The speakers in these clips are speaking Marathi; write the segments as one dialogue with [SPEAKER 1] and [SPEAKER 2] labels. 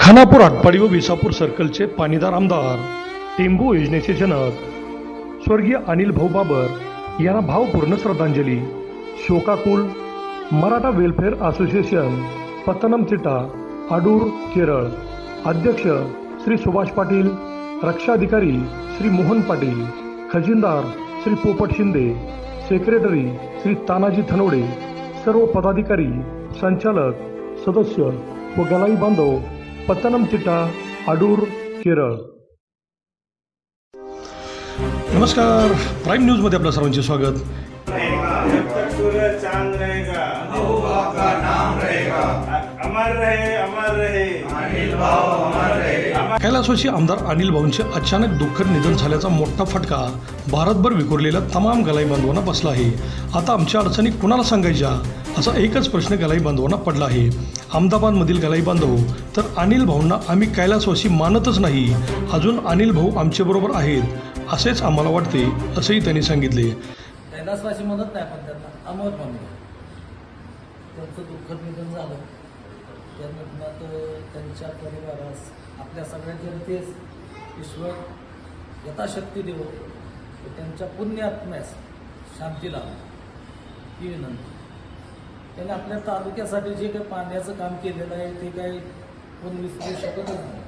[SPEAKER 1] खानापूर आटपाडी व विसापूर सर्कलचे पाणीदार आमदार टेंबू योजनेचे जनक स्वर्गीय अनिल भाऊ बाबर यांना भावपूर्ण श्रद्धांजली. शोकाकुल मराठा वेलफेअर असोसिएशन पत्तनमथिट्टा आडूर केरळ. अध्यक्ष श्री सुभाष पाटील रक्षाधिकारी श्री मोहन पाटील खजिनदार श्री पोपट शिंदे सेक्रेटरी श्री तानाजी थनोडे सर्व पदाधिकारी संचालक सदस्य व गलाई बांधव पत्तनमथिट्टा आडूर केरळ. नमस्कार. प्राईम न्यूजमध्ये आपलं सर्वांचे स्वागत.
[SPEAKER 2] जब तक अमर रहे
[SPEAKER 1] कैलासवासी आमदार अनिल भाऊंचे अचानक दुःखद निधन झाल्याचा मोठा फटका भारतभर विखुरलेल्या तमाम गलाई बांधवांना बसला आहे. आता आमच्या अडचणी कुणाला सांगायच्या? असा एकच प्रश्न गलाई बांधवांना पडला आहे. अहमदाबादमधील गलाई बांधव तर अनिल भाऊंना आम्ही कैलासवासी मानतच नाही. अजून अनिल भाऊ आमच्याबरोबर आहेत असेच आम्हाला वाटते असंही त्यांनी सांगितले.
[SPEAKER 3] कैलासवासी म्हणत नाही पण त्यांना अमर म्हणूया त्यांचं दुःखद निधन झालं. त्या निधनात त्यांच्या परिवारास आपल्या सगळ्या जनतेस ईश्वर यथाशक्ती देव. त्यांच्या पुण्य आत्म्यास शांती लावा ही विनंती. त्यांनी आपल्या तालुक्यासाठी जे काही पाण्याचं काम केलेलं आहे ते काही कोण विसरू शकतच नाही.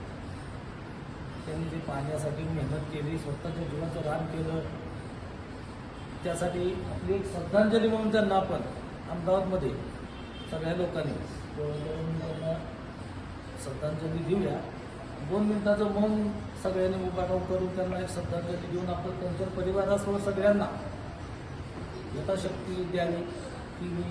[SPEAKER 3] त्यांनी जे पाण्यासाठी मेहनत केली स्वतःच्या जीवाचं रान केलं त्यासाठी आपली एक श्रद्धांजली म्हणून त्यांना आपण अहमदाबादमध्ये सगळ्या लोकांनी त्यांना श्रद्धांजली देऊया. दोन मिनिटाचं मौन सगळ्यांनी उभाराव करून त्यांना एक श्रद्धांजली देऊन आपण त्यांच्या परिवारासह सगळ्यांना यथाशक्ती द्यावी की मी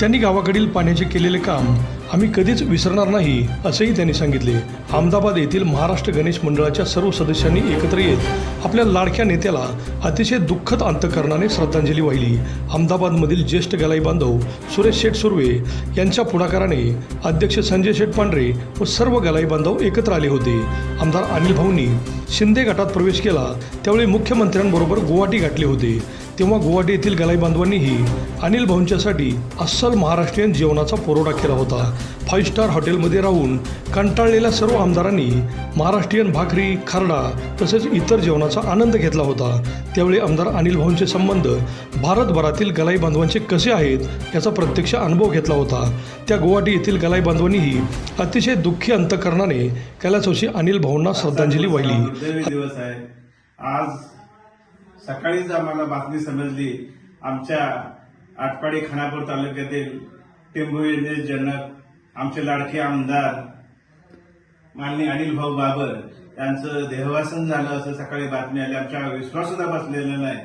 [SPEAKER 1] त्यांनी गावाकडील पाण्याचे केलेले काम आम्ही कधीच विसरणार नाही असंही त्यांनी सांगितले. अहमदाबाद येथील महाराष्ट्र गणेश मंडळाच्या सर्व सदस्यांनी एकत्र येत आपल्या लाडक्या नेत्याला अतिशय दुःखद अंतकरणाने श्रद्धांजली वाहिली. अहमदाबादमधील ज्येष्ठ गलाई बांधव सुरेश शेठ सुर्वे यांच्या पुढाकाराने अध्यक्ष संजय शेठ पांढरे व सर्व गलाई बांधव एकत्र आले होते. आमदार अनिल भाऊंनी शिंदे गटात प्रवेश केला त्यावेळी मुख्यमंत्र्यांबरोबर गुवाहाटी गाठले होते. तेव्हा गुवाहाटी येथील गलाई बांधवांनीही अनिल भाऊंच्यासाठी अस्सल महाराष्ट्रीयन जेवणाचा पुरवठा केला होता. फाईव्ह स्टार हॉटेलमध्ये राहून कंटाळलेल्या सर्व आमदारांनी महाराष्ट्रीयन भाकरी खरडा तसेच इतर जेवणाचा आनंद घेतला होता. त्यावेळी आमदार अनिल भाऊंचे संबंध भारतभरातील गलाई बांधवांचे कसे आहेत याचा प्रत्यक्ष अनुभव घेतला होता. त्या गुवाहाटी येथील गलाई बांधवांनीही अतिशय दुःखी अंतकरणाने कैलासोशी अनिल भाऊंना श्रद्धांजली वाहिली.
[SPEAKER 2] दिवस आहे आज सकाळीच आम्हाला बातमी समजली. आमच्या आटपाडी खानापूर तालुक्यातील टेंभू जनक आमचे लाडके आमदार माननीय अनिल भाऊ बाबर यांचं देहवासन झालं असं सकाळी बातमी आली. आमच्या विश्वास सुद्धा बसलेला नाही.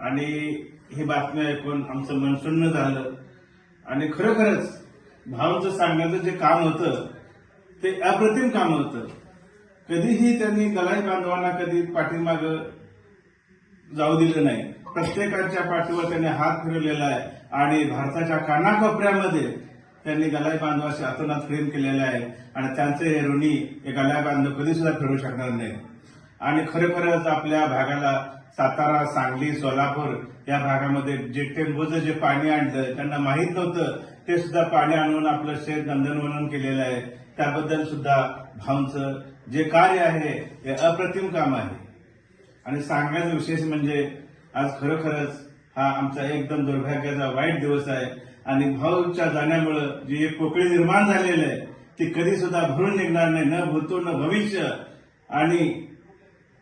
[SPEAKER 2] आणि ही बातमी ऐकून आमचं मन झालं. आणि खरोखरच भाऊंचं सांगण्याचं जे काम होतं ते अप्रतिम काम होतं. कधीही त्यांनी कलाई बांधवांना कधी पाठीमागं जाऊ दिलं नाही. प्रत्येकाच्या पाठीवर त्यांनी हात फिरवलेला आहे आणि भारताच्या कानाकोपऱ्यामध्ये त्यांनी गलाई बांधवाशी अतोनात प्रेम केलेलं आहे आणि त्यांचे हे ऋणी हे गलाई बांधव कधी सुद्धा फिरू शकणार नाही. आणि खरोखरच आपल्या भागाला सातारा सांगली सोलापूर या भागामध्ये जे टेंबूचं जे पाणी आणलं त्यांना माहीत नव्हतं. ते सुद्धा पाणी आणून आपलं शेत नंदनवनन केलेलं आहे. त्याबद्दल सुद्धा भाऊंचं जे कार्य आहे हे अप्रतिम काम आहे. आणि सांगायचं विशेष म्हणजे आज खरोखरच हा आमचा एकदम दुर्भाग्याचा वाईट दिवस आहे. आणि भाऊच्या जाण्यामुळं जी एक पोकळी निर्माण झालेली आहे ती कधी सुद्धा भरून निघणार नाही न भूतो न भविष्य. आणि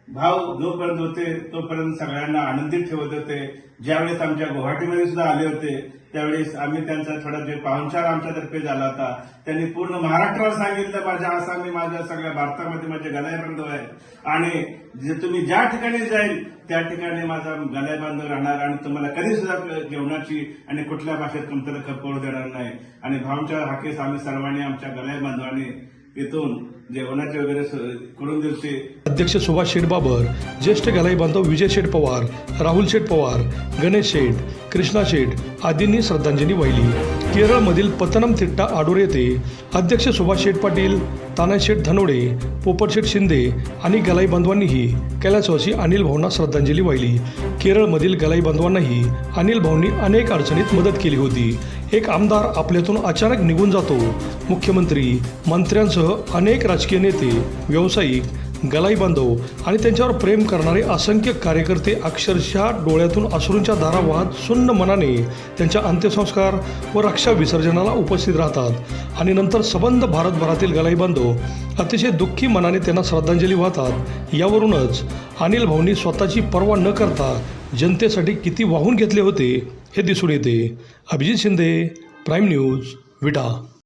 [SPEAKER 2] भाऊ जोपर्यंत होते तोपर्यंत सगळ्यांना आनंदित ठेवत होते. ज्यावेळेस आमच्या गुवाहाटीमध्ये सुद्धा आले होते त्यावेळेस आम्ही त्यांचा थोडा जे पाहुणचार आमच्यातर्फे झाला होता. त्यांनी पूर्ण महाराष्ट्राला सांगितलं माझ्या आसामी माझ्या सगळ्या भारतामध्ये माझे गलाय बांधव आहे आणि जे तुम्ही ज्या ठिकाणी जाईल त्या ठिकाणी माझा गलाय बांधव राहणार आणि तुम्हाला कधी सुद्धा जेवणाची आणि कुठल्या भाषेत कमतरता पडू देणार नाही. आणि भाऊंच्या हाकेस आम्ही सर्वांनी आमच्या गलाय बांधवांनी इथून जेवणाचे वगैरे करून दिलते.
[SPEAKER 1] अध्यक्ष सुभाष शेठ बाबर ज्येष्ठ गलाई बांधव विजय शेठ पवार राहुल शेठ पवार गणेश शेठ कृष्णा शेठ आदींनी श्रद्धांजली वाहिली. केरळमधील पतनमथिट्टा आडूर येथे अध्यक्ष सुभाष शेठ पाटील तानाशेठ धनोडे पोपटशेठ शिंदे आणि गलाई बांधवांनीही कैलासवासी अनिल भाऊंना श्रद्धांजली वाहिली. केरळमधील गलाई बांधवांनाही अनिल भाऊंनी अनेक अडचणीत मदत केली होती. एक आमदार आपल्यातून अचानक निघून जातो. मुख्यमंत्री मंत्र्यांसह अनेक राजकीय नेते व्यावसायिक गलाई बांधव आणि त्यांच्यावर प्रेम करणारे असंख्य कार्यकर्ते अक्षरशः डोळ्यातून अश्रूंच्या धारा वाहत सुन्न मनाने त्यांच्या अंत्यसंस्कार व रक्षा विसर्जनाला उपस्थित राहतात. आणि नंतर सबंध भारतभरातील गलाई बांधव अतिशय दुःखी मनाने त्यांना श्रद्धांजली वाहतात. यावरूनच अनिल भाऊंनी स्वतःची पर्वा न करता जनतेसाठी किती वाहून घेतले होते हे दिसून येते. Abhijit Shinde prime news Vita.